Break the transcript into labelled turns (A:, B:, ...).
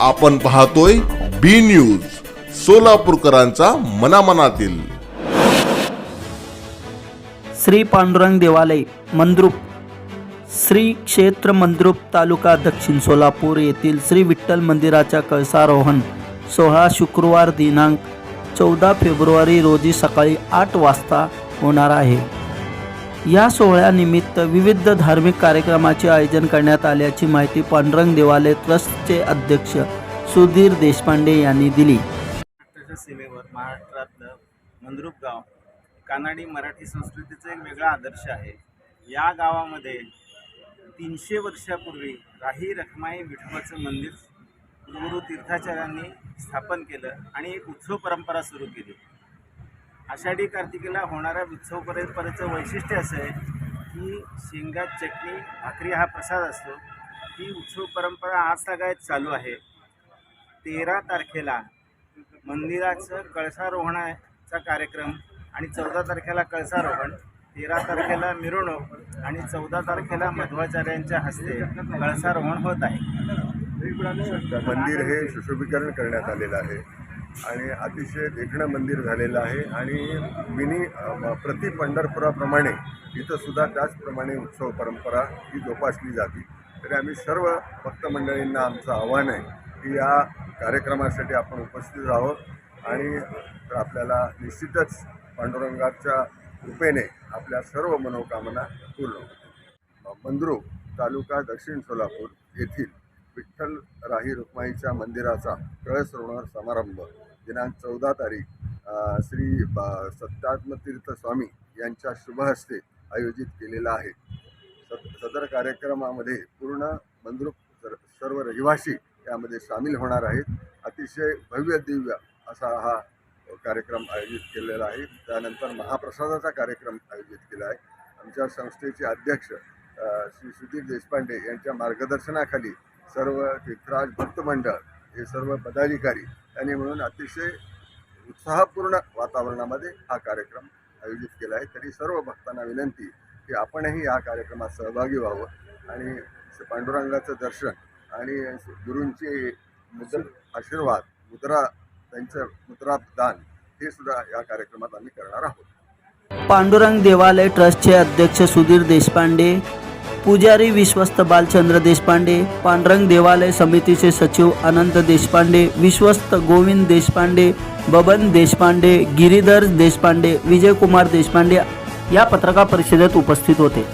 A: आपण पाहतोय B news सोलापूरकरांचा मनामनातील.
B: श्री पांडुरंग देवालय मंद्रुप. श्री क्षेत्र मंद्रुप तालुका दक्षिण सोलापूर येथील श्री विठ्ठल मंदिराच्या कळसारोहण सोहळा शुक्रवार दिनांक चौदा फेब्रुवारी रोजी सकाळी आठ वाजता होणार आहे. या सोहळ्यानिमित्त विविध धार्मिक कार्यक्रमाचे आयोजन करण्यात आल्याची माहिती पांडुरंग देवालय ट्रस्टचे अध्यक्ष सुधीर देशपांडे यांनी दिली.
C: महाराष्ट्राच्या सीमेवर महाराष्ट्रातलं मंद्रुप गाव कानाडी मराठी संस्कृतीचा एक वेगळा आदर्श आहे. या गावामध्ये तीनशे वर्षापूर्वी राही रखमाई विठोबाचं मंदिर गुरु तीर्थाचार्यांनी स्थापन केलं आणि एक उत्सव परंपरा सुरू केली. आषाढी कार्तिकेला होणाऱ्या उत्सव वैशिष्ट्य असं आहे की शेंगात चटणी भाकरी हा प्रसाद असतो. ही उत्सव परंपरा आज सगळ्यात चालू आहे. तेरा तारखेला मंदिराचं कळसारोहणाचा कार्यक्रम आणि चौदा तारखेला कळसारोहण तेरा तारखेला मिरवणूक आणि चौदा तारखेला मध्वाचार्यांच्या हस्ते कळसारोहण होत आहे.
D: मंदिर हे सुशोभीकरण करण्यात आलेलं आहे. आणि अतिशय देखणं मंदिर झालेलं आहे. आणि मिनी प्रति पंढरपुराप्रमाणे इथंसुद्धा त्याचप्रमाणे उत्सव परंपरा ही जोपासली जाते. तरी आम्ही सर्व भक्तमंडळींना आमचं आव्हान आहे की या कार्यक्रमासाठी आपण उपस्थित आहोत आणि तर आपल्याला निश्चितच पांडुरंगाच्या कृपेने आपल्या सर्व मनोकामना पूर्ण होतील. मंद्रू तालुका दक्षिण सोलापूर येथील विठ्ठल राही रुक्माईच्या मंदिराचा कळस कळसरोहण समारंभ दिनांक चौदा तारीख श्री सत्यात्मतीर्थ स्वामी यांच्या शुभहस्ते आयोजित केलेला आहे. सद सदर कार्यक्रमामध्ये पूर्ण मंद्रुप सर- सर्व रहिवासी यामध्ये सामील होणार आहेत. अतिशय भव्य दिव्य असा हा कार्यक्रम आयोजित केलेला आहे. त्यानंतर महाप्रसादाचा कार्यक्रम आयोजित केला आहे. आमच्या संस्थेचे अध्यक्ष श्री सुधीर देशपांडे यांच्या मार्गदर्शनाखाली सर्व तीर्थराज भक्तमंडळ हे सर्व पदाधिकारी यांनी म्हणून अतिशय उत्साहपूर्ण वातावरणामध्ये हा कार्यक्रम आयोजित केला आहे. तरी सर्व भक्तांना विनंती की आपणही या कार्यक्रमात सहभागी व्हावं आणि पांडुरंगाचं दर्शन आणि गुरूंचे मुद्र आशीर्वाद मुद्रा त्यांचं मुद्रा दान हे सुद्धा या कार्यक्रमात आम्ही करणार आहोत.
B: पांडुरंग देवालय ट्रस्टचे अध्यक्ष सुधीर देशपांडे पुजारी विश्वस्त बालचंद्र देशपांडे पांडुरंग देवालय समितीचे सचिव अनंत देशपांडे विश्वस्त गोविंद देशपांडे बबन देशपांडे गिरीधर देशपांडे विजयकुमार देशपांडे या पत्रकार परिषदेत उपस्थित होते.